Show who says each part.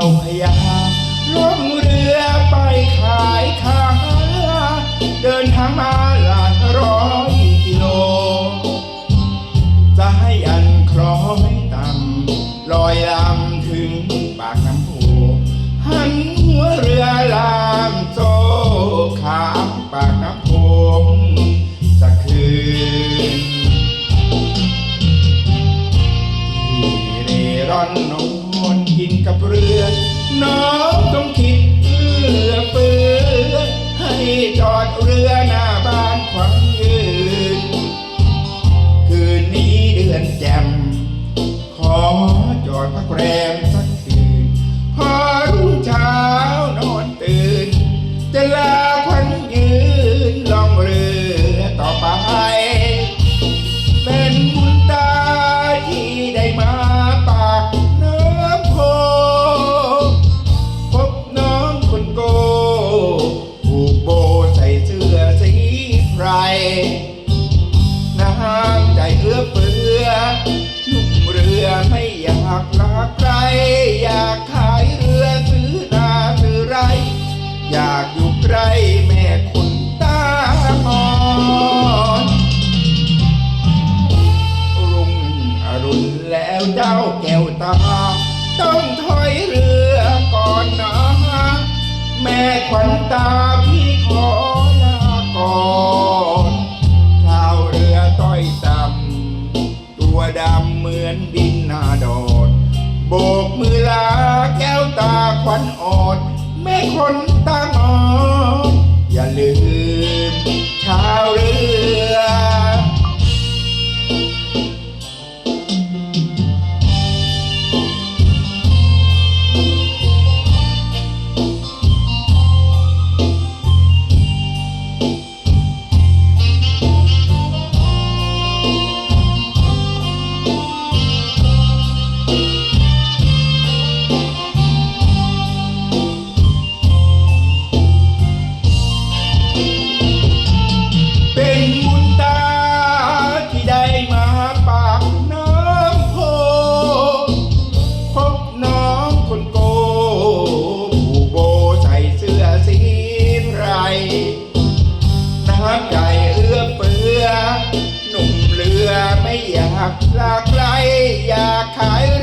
Speaker 1: าพยาล่องเรือไปขายข้าเดินทางมาลาย กับเรือ น้องต้องคิดเอื้อเฟื้อให้จอดเรือหน้าบ้านขวังยืน คืนนี้เดือนแจ่มขอจอดพักแรมสัก เอื้อเฟือนุ่มเรือไม่อยากลาใครอยากขายเรือซื้อนาซื้อไร อยากอยู่ใกล้แม่คนตามอนรุ่งอรุณแล้วเจ้าแก้วตา ต้องถอยเรือ คนตาง ไม่อยากลาใครอยากขาย